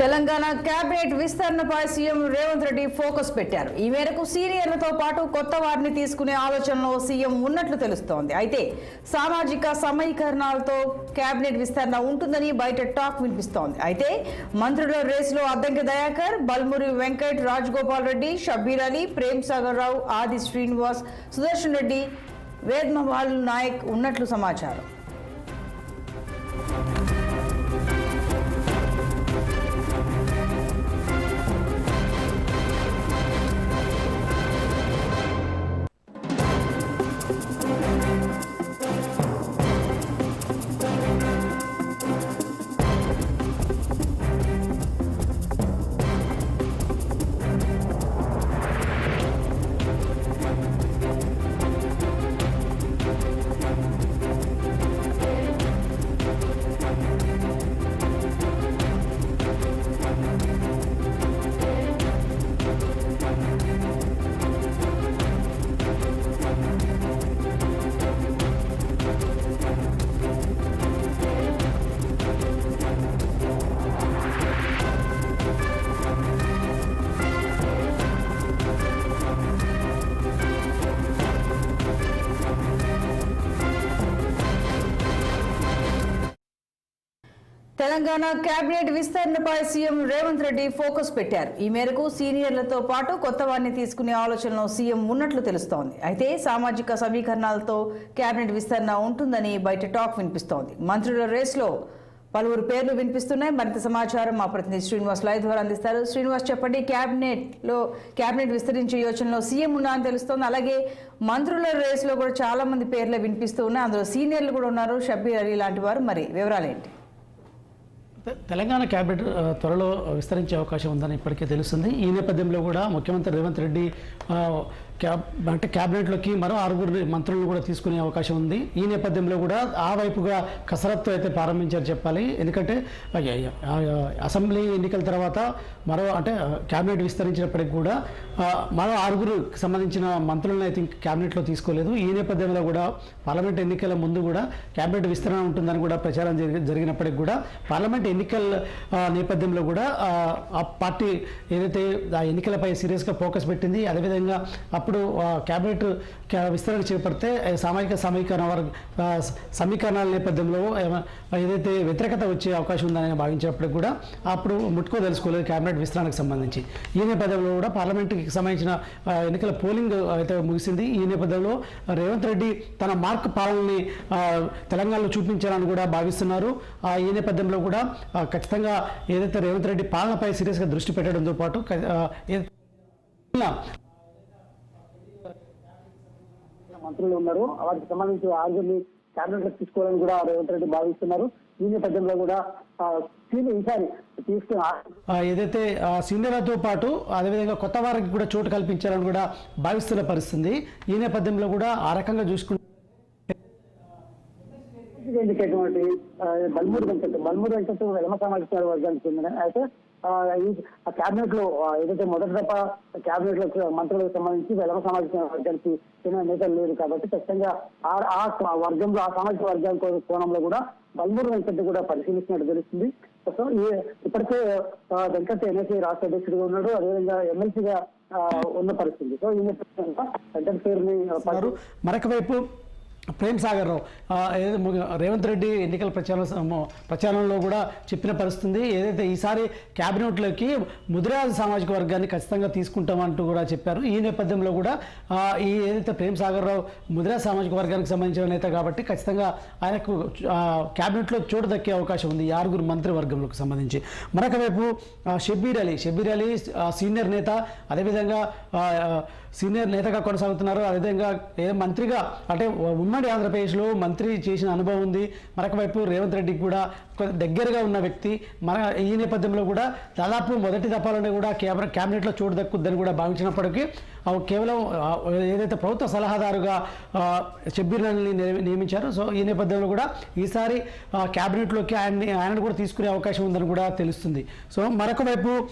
Telangana cabinet విస్తరణపై CM Revanth Reddy focus పెట్టారు. ఈ మేరకు సీనియర్లతో పాటు కొత్త వారిని తీసుకునే ఆలోచనలో సీఎం ఉన్నట్లు తెలుస్తోంది. అయితే సామాజిక సమీకరణాలతో కేబినెట్ విస్తరణ ఉంటుందని బయట టాక్ వినిపిస్తోంది. అయితే మంత్రుల రేసులో అద్దంకి దయాకర్ బల్మురి వెంకట్ రాజగోపాల్ రెడ్డి షబ్బీర్ అలీ ప్రేమ్ సాగర్ రావు ఆది శ్రీనివాస్ సుదర్శన్ రెడ్డి వేద్మవాల్ నాయక్ ఉన్నట్లు సమాచారం. తెలంగాణ కేబినెట్ విస్తరణపై సీఎం రేవంత్ రెడ్డి ఫోకస్ పెట్టారు. ఈ మేరకు సీనియర్లతో పాటు కొత్త వారిని తీసుకునే ఆలోచనలో సీఎం ఉన్నట్లు తెలుస్తోంది. అయితే సామాజిక సమీకరణాలతో కేబినెట్ విస్తరణ ఉంటుందని బయట టాక్ వినిపిస్తోంది. మంత్రుల రేసులో పలువురు పేర్లు వినిపిస్తున్నాయి. మరింత సమాచారం మా ప్రతినిధి శ్రీనివాస్ లైవ్ ద్వారా అందిస్తారు. శ్రీనివాస్ చెప్పండి క్యాబినెట్లో క్యాబినెట్ విస్తరించే యోచనలో సీఎం ఉన్నా అని తెలుస్తోంది. అలాగే మంత్రుల రేసులో కూడా చాలా మంది పేర్లు వినిపిస్తూ ఉన్నాయి. అందులో సీనియర్లు కూడా ఉన్నారు. షబ్బీర్ అలీ లాంటి వారు. మరి వివరాలు ఏంటి తెలంగాణ క్యాబినెట్ త్వరలో విస్తరించే అవకాశం ఉందని ఇప్పటికే తెలుస్తుంది. ఈ నేపథ్యంలో కూడా ముఖ్యమంత్రి రేవంత్ రెడ్డి క్యాబ్ అంటే క్యాబినెట్లోకి మరో ఆరుగురు మంత్రులను కూడా తీసుకునే అవకాశం ఉంది. ఈ నేపథ్యంలో కూడా ఆ వైపుగా కసరత్తు అయితే ప్రారంభించారు చెప్పాలి. ఎందుకంటే అసెంబ్లీ ఎన్నికల తర్వాత మరో అంటే క్యాబినెట్ విస్తరించినప్పటికి కూడా మరో ఆరుగురు సంబంధించిన మంత్రులను అయితే ఇంకా క్యాబినెట్లో తీసుకోలేదు. ఈ నేపథ్యంలో కూడా పార్లమెంట్ ఎన్నికల ముందు కూడా క్యాబినెట్ విస్తరణ ఉంటుందని కూడా ప్రచారం జరిగి- జరిగినప్పటికి కూడా పార్లమెంట్ ఎన్నికల నేపథ్యంలో కూడా ఆ, పార్టీ ఏదైతే ఆ ఎన్నికలపై సీరియస్గా ఫోకస్ పెట్టింది అదేవిధంగా అప్పుడు క్యాబినెట్ విస్తరణ చేపడితే సామాజిక సమీకరణ వర్గ సమీకరణాల నేపథ్యంలో ఏదైతే వ్యతిరేకత వచ్చే అవకాశం ఉందని భావించినప్పటికి కూడా అప్పుడు ముట్టుకో తెలుసుకోలేదు క్యాబినెట్ విస్తరణకు సంబంధించి. ఈ నేపథ్యంలో కూడా పార్లమెంట్కి సంబంధించిన ఎన్నికల పోలింగ్ అయితే ముగిసింది. ఈ నేపథ్యంలో రేవంత్ రెడ్డి తన మార్క్ పాలనని తెలంగాణలో చూపించాలని కూడా భావిస్తున్నారు. ఆ, ఈ నేపథ్యంలో కూడా ఖచ్చితంగా ఏదైతే రేవంత్ రెడ్డి పాలనపై సీరియస్గా దృష్టి పెట్టడంతో పాటు క- ఆ, ఏ- మంత్రులు ఉన్నారు. వాటికి సంబంధించి ఆరుగురిని క్యాబినెట్ తీసుకోవాలని కూడా రేవంత్ రెడ్డి భావిస్తున్నారు. ఈ నేపథ్యంలో కూడా ఏదైతే సీనియర్లతో పాటు అదేవిధంగా కొత్త వారికి కూడా చోటు కల్పించాలని కూడా భావిస్తున్న పరిస్థితి. ఈ నేపథ్యంలో కూడా ఆ రకంగా చూసుకుంటే బల్మూరి వెంకట్ బల్మూరి వెంకట్ వెలమ సామాజిక వర్గానికి చెందిన అయితే ఆ, క్యాబినెట్లో ఏదైతే మొదటి దఫ క్యాబినెట్లో మంత్రులకు సంబంధించి వెలవ సామాజిక వర్గానికి చెందిన నేతలు లేరు కాబట్టి ఖచ్చితంగా ఆ ఆ వర్గంలో ఆ సామాజిక వర్గాల కో- కోణంలో కూడా బల్మూరు వెంకట్ కూడా పరిశీలిస్తున్నట్టు తెలుస్తుంది. సో ఇప్పటికే వెంకట్ ఎన్ఎస్ఏ రాష్ట్ర అధ్యక్షుడిగా ఉన్నాడు. అదేవిధంగా ఎమ్మెల్సీగా ఉన్న పరిస్థితి. సో ఈ నేపథ్యంలో వెంకట్ పేరుని మరొక వైపు ప్రేమ్ సాగర్ రావు రేవంత్ రెడ్డి ఎన్నికల ప్రచారం ప్రచారంలో కూడా చెప్పిన పరిస్థితి ఏదైతే ఈసారి క్యాబినెట్లోకి ముదిరాజు సామాజిక వర్గాన్ని ఖచ్చితంగా తీసుకుంటామంటూ కూడా చెప్పారు. ఈ నేపథ్యంలో కూడా ఈ ఏదైతే ప్రేమ్ సాగర్ రావు ముదిరాజు సామాజిక వర్గానికి సంబంధించిన నేత కాబట్టి ఖచ్చితంగా ఆయనకు క్యాబినెట్లో చోటు దక్కే అవకాశం ఉంది ఆరుగురు మంత్రివర్గంలోకి సంబంధించి. మరొక వైపు షబ్బీర్ అలీ షబ్బీర్ అలీ సీనియర్ నేత అదేవిధంగా సీనియర్ నేతగా కొనసాగుతున్నారు. అదేవిధంగా ఏ మంత్రిగా అంటే ఉమ్మడి ఆంధ్రప్రదేశ్లో మంత్రి చేసిన అనుభవం ఉంది. మరొకవైపు రేవంత్ రెడ్డికి కూడా దగ్గరగా ఉన్న వ్యక్తి మన ఈ నేపథ్యంలో కూడా దాదాపు మొదటి దఫాలోనే కూడా కేబినెట్ క్యాబినెట్లో చోటు దక్కుద్దని కూడా భావించినప్పటికీ కేవలం ఏదైతే ప్రభుత్వ సలహాదారుగా ఆ, నియ- నియమించారు. సో ఈ నేపథ్యంలో కూడా ఈసారి ఆ, క్యాబినెట్లోకి ఆయన్ని ఆయనను కూడా తీసుకునే అవకాశం ఉందని కూడా తెలుస్తుంది. సో మరొక వైపు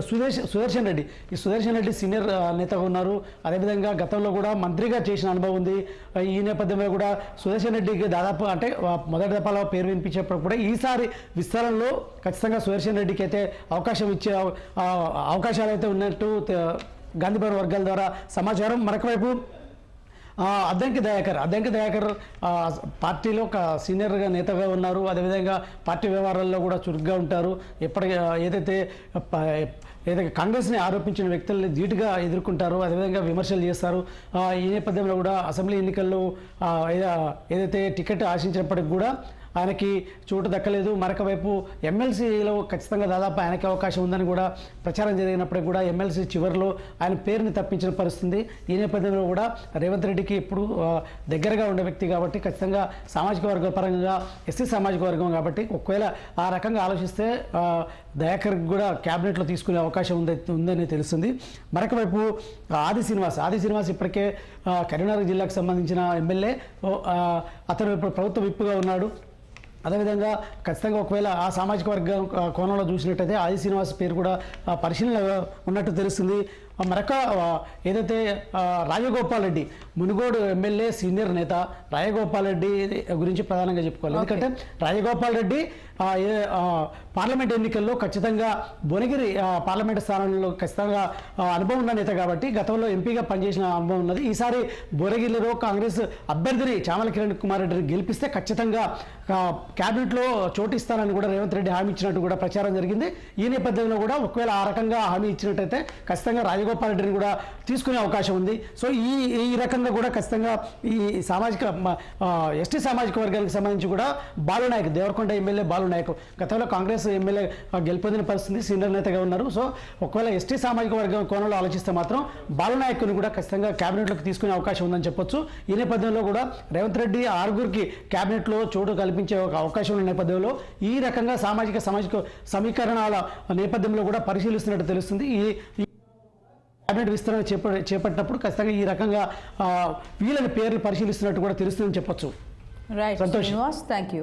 సుదర్శ సుదర్శన్ రెడ్డి. ఈ సుదర్శన్ రెడ్డి సీనియర్ నేతగా ఉన్నారు. అదేవిధంగా గతంలో కూడా మంత్రిగా చేసిన అనుభవం ఉంది. ఈ నేపథ్యంలో కూడా సుదర్శన్ రెడ్డికి దాదాపు అంటే మొదటి దఫాలో పేరు వినిపించేప్పుడు కూడా ఈసారి విస్తరణలో ఖచ్చితంగా సుదర్శన్ రెడ్డికి అయితే అవకాశం ఇచ్చే అవకాశాలు అయితే ఉన్నట్టు తె- గాంధీభవన్ వర్గాల ద్వారా సమాచారం. మరొక వైపు అద్దంకి దయాకర్. అద్దంకి దయాకర్ పార్టీలో ఒక సీనియర్గా నేతగా ఉన్నారు. అదేవిధంగా పార్టీ వ్యవహారాల్లో కూడా చురుగ్గా ఉంటారు. ఎప్పటి ఏదైతే ప- ఏదైతే కాంగ్రెస్ని ఆరోపించిన వ్యక్తుల్ని ధీటుగా ఎదుర్కొంటారు అదేవిధంగా విమర్శలు చేస్తారు. ఈ నేపథ్యంలో కూడా అసెంబ్లీ ఎన్నికల్లో ఏదైతే టికెట్ ఆశించినప్పటికి కూడా ఆయనకి చోటు దక్కలేదు. మరొక వైపు ఎమ్మెల్సీలో ఖచ్చితంగా దాదాపు ఆయనకి అవకాశం ఉందని కూడా ప్రచారం జరిగినప్పటికీ కూడా ఎమ్మెల్సీ చివరిలో ఆయన పేరుని తప్పించిన పరిస్థితి. ఈ నేపథ్యంలో కూడా రేవంత్ రెడ్డికి ఎప్పుడు దగ్గరగా ఉండే వ్యక్తి కాబట్టి ఖచ్చితంగా సామాజిక వర్గ పరంగా ఎస్సీ సామాజిక వర్గం కాబట్టి ఒకవేళ ఆ రకంగా ఆలోచిస్తే దయాకర్ దయాకర్కి కూడా క్యాబినెట్లో తీసుకునే అవకాశం ఉంది ఉందని తెలుస్తుంది. మరొక వైపు ఆది శ్రీనివాస్ ఆది శ్రీనివాస్ ఇప్పటికే కరీంనగర్ జిల్లాకు సంబంధించిన ఎమ్మెల్యే. అతను ఇప్పుడు ప్రభుత్వ విప్పుగా ఉన్నాడు. అదేవిధంగా ఖచ్చితంగా ఒకవేళ ఆ సామాజిక వర్గం కోణంలో చూసినట్టయితే ఆది శ్రీనివాస్ పేరు కూడా పరిశీలన ఉన్నట్టు తెలుస్తుంది. మరొక ఏదైతే రాజగోపాల్ రెడ్డి మునుగోడు ఎమ్మెల్యే సీనియర్ నేత రాజగోపాల్ రెడ్డి గురించి ప్రధానంగా చెప్పుకోవాలి. ఎందుకంటే రాజగోపాల్ రెడ్డి పార్లమెంట్ ఎన్నికల్లో ఖచ్చితంగా భువనగిరి పార్లమెంట్ స్థానంలో ఖచ్చితంగా అనుభవం ఉన్న నేత కాబట్టి గతంలో ఎంపీగా పనిచేసిన అనుభవం ఉన్నది. ఈసారి భువనగిరిలో కాంగ్రెస్ అభ్యర్థిని చామల కిరణ్ కుమార్ రెడ్డిని గెలిపిస్తే ఖచ్చితంగా క్యాబినెట్లో చోటు ఇస్తానని కూడా రేవంత్ రెడ్డి హామీ ఇచ్చినట్టు కూడా ప్రచారం జరిగింది. ఈ నేపథ్యంలో కూడా ఒకవేళ ఆ రకంగా హామీ ఇచ్చినట్టయితే ఖచ్చితంగా రాజగోపాల్ రెడ్డిని కూడా తీసుకునే అవకాశం ఉంది. సో ఈ ఈ రకంగా కూడా ఖచ్చితంగా ఈ సామాజిక ఎస్టీ సామాజిక వర్గానికి సంబంధించి కూడా బాలునాయక్ దేవరకొండ ఎమ్మెల్యే బాలునాయక్ గతంలో కాంగ్రెస్ ఎమ్మెల్యే గెలుపొందిన పరిస్థితి సీనియర్ నేతగా ఉన్నారు. సో ఒకవేళ ఎస్టీ సామాజిక వర్గం కోణంలో ఆలోచిస్తే మాత్రం బాలనాయకుని కూడా ఖచ్చితంగా క్యాబినెట్లోకి తీసుకునే అవకాశం ఉందని చెప్పొచ్చు. ఈ నేపథ్యంలో కూడా రేవంత్ రెడ్డి ఆరుగురికి క్యాబినెట్లో చోటు కల్పించే ఒక అవకాశం ఉన్న నేపథ్యంలో ఈ రకంగా సామాజిక సామాజిక సమీకరణాల నేపథ్యంలో కూడా పరిశీలిస్తున్నట్టు తెలుస్తుంది. ఈ క్యాబినెట్ విస్తరణ చేప చేపట్టినప్పుడు ఖచ్చితంగా ఈ రకంగా వీళ్ళని పేర్లు పరిశీలిస్తున్నట్టు కూడా తెలుస్తుందని చెప్పొచ్చు రైట్ సంతోష్. Thank you